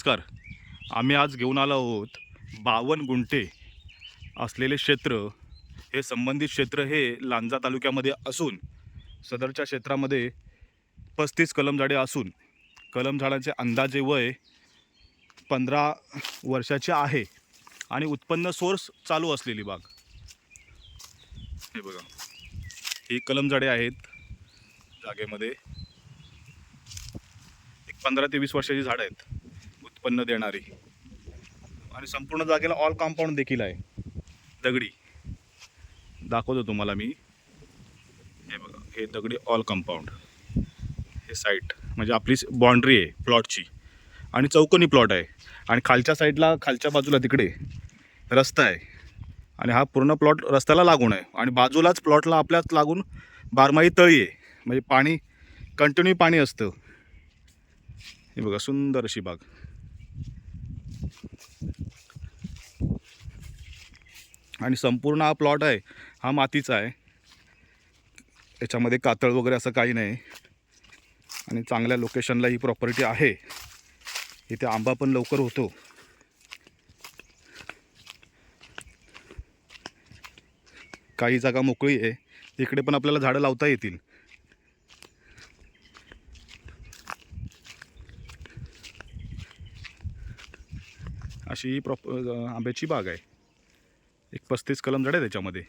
नमस्कार. आम्ही आज घेऊन आलो आहोत बावन्न गुंठे असलेले क्षेत्र. हे संबंधित क्षेत्र हे लांजा तालुक्यामध्ये असून सदरच्या क्षेत्रामध्ये पस्तीस कलम झाडे असून कलम झाडांचे अंदाजे वय पंधरा वर्षाचे आहे आणि उत्पन्न सोर्स चालू असलेली बाग. हे बघा. ही कलम झाडे आहेत जागेमध्ये. एक पंधरा ते वीस वर्षाची झाडं आहेत. उत्पन्न देणारी. आणि संपूर्ण जागेला ऑल कंपाऊंड देखील आहे. दगडी. दाखवतो तुम्हाला मी. हे बघा हे दगडी ऑल कंपाऊंड हे साईट म्हणजे आपली बाँड्री आहे प्लॉटची आणि चौकोनी प्लॉट आहे. आणि खालच्या साईडला खालच्या बाजूला तिकडे रस्ता आहे. आणि हा पूर्ण प्लॉट रस्त्याला लागून आहे. आणि बाजूलाच प्लॉटला आपल्याच लागून बारमाही तळी आहे. म्हणजे पाणी कंटिन्यू पाणी असतं. हे बघा सुंदर अशी बाग. आणि संपूर्ण हा प्लॉट आहे हा मातीचा आहे. याच्यामध्ये कातळ वगैरे असं काही नाही. आणि चांगल्या लोकेशनला ही प्रॉपर्टी आहे. इथे आंबा पण लवकर होतो. काही जागा मोकळी आहे. इकडे पण आपल्याला झाडं लावता येतील. अशी ही प्रॉप आंब्याची बाग आहे. एक पस्तीस कलम झाड आहे त्याच्यामध्ये.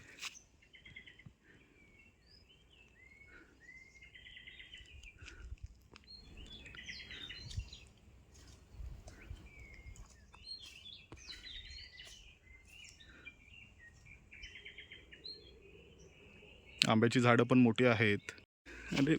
आंब्याची झाडं पण मोठी आहेत. आणि